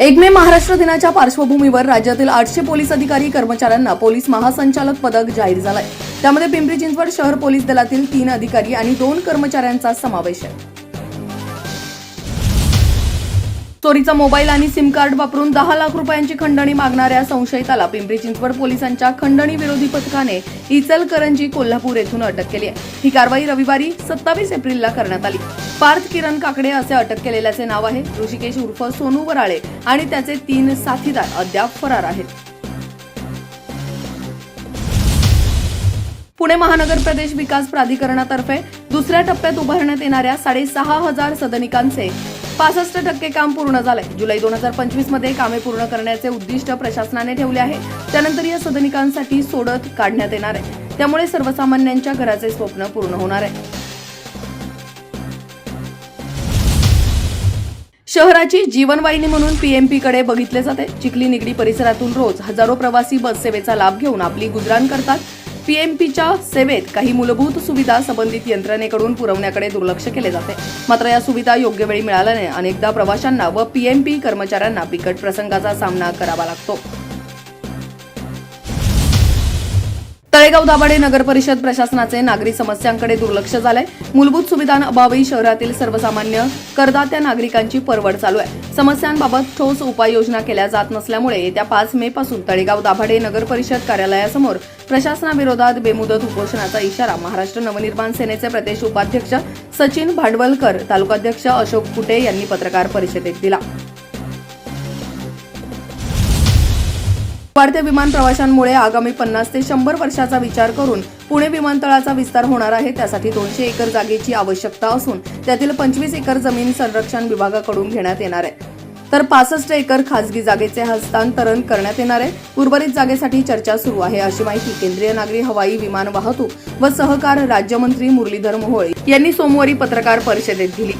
एक मे महाराष्ट्र दिनाच्या पार्श्वभूमीवर राज्यातील आठशे पोलीस अधिकारी कर्मचाऱ्यांना पोलीस महासंचालक पदक जाहीर झालंय. त्यामध्ये पिंपरी चिंचवड शहर पोलीस दलातील तीन अधिकारी आणि दोन कर्मचाऱ्यांचा समावेश आहे. चोरीचा मोबाईल आणि सिम कार्ड वापरून दहा लाख रुपयांची खंडणी मागणाऱ्या संशयिताला पिंपरी चिंचवड पोलिसांच्या खंडणी विरोधी पथकाने इचलकरंजी कोल्हापूर येथून अटक केली आहे. ही कारवाई रविवारी सत्तावीस एप्रिलला करण्यात आली. पार्थ किरण काकडे असे अटक केलेल्याचे नाव आहे. ऋषिकेश उर्फ सोनू वराळे आणि त्याचे तीन साथीदार अद्याप फरार आहेत. पुणे महानगर प्रदेश विकास प्राधिकरणातर्फे दुसऱ्या टप्प्यात उभारण्यात येणाऱ्या साडेसहा हजार सदनिकांचे पासष्ट टक्के काम पूर्ण झालंय जुलै दोन हजार पंचवीसमध्ये कामे पूर्ण करण्याचे उद्दिष्ट प्रशासनाने ठेवले आहे. त्यानंतर या सदनिकांसाठी सोडत काढण्यात येणार आहे. त्यामुळे सर्वसामान्यांच्या घराचे स्वप्न पूर्ण होणार आहे. शहराची जीवनवाहिनी म्हणून पीएमपीकडे बघितले जाते. चिखली निगडी परिसरातून रोज हजारो प्रवासी बस सेवेचा लाभ घेऊन आपली गुजराण करतात. पीएमपीच्या सेवेत काही मूलभूत सुविधा संबंधित यंत्रणेकडून पुरवण्याकडे दुर्लक्ष केले जाते. मात्र या सुविधा योग्य वेळी मिळाल्याने अनेकदा प्रवाशांना व पीएमपी कर्मचाऱ्यांना बिकट प्रसंगाचा सामना करावा लागतो. तळेगाव दाभाडे नगर परिषद प्रशासनाचे नागरी समस्यांकडे दुर्लक्ष झालंय. मूलभूत सुविधांअभावी शहरातील सर्वसामान्य करदात्या नागरिकांची परवड चालू आहे. समस्यांबाबत ठोस उपाययोजना केल्या जात नसल्यामुळे येत्या पाच मे पासून तळेगाव दाभाडे नगर परिषद कार्यालयासमोर प्रशासनाविरोधात बेमुदत उपोषणाचा इशारा महाराष्ट्र नवनिर्माण सेनेचे प्रदेश उपाध्यक्ष सचिन भांडवलकर तालुकाध्यक्ष अशोक कुटे यांनी पत्रकार परिषदेत दिला. वाढत्या विमान प्रवाशांमुळे आगामी पन्नास ते शंभर वर्षाचा विचार करून पुणे विमानतळाचा विस्तार होणार आहे. त्यासाठी दोनशे एकर जागेची आवश्यकता असून त्यातील पंचवीस एकर जमीन संरक्षण विभागाकडून घेण्यात येणार आहे. तर पासष्ट एकर खासगी जागेचे हस्तांतरण करण्यात येणार आहे. उर्वरित जागेसाठी चर्चा सुरू आहे अशी माहिती केंद्रीय नागरी हवाई विमान वाहतूक व सहकार राज्यमंत्री मुरलीधर मोहोळ यांनी सोमवारी पत्रकार परिषदेत दिली.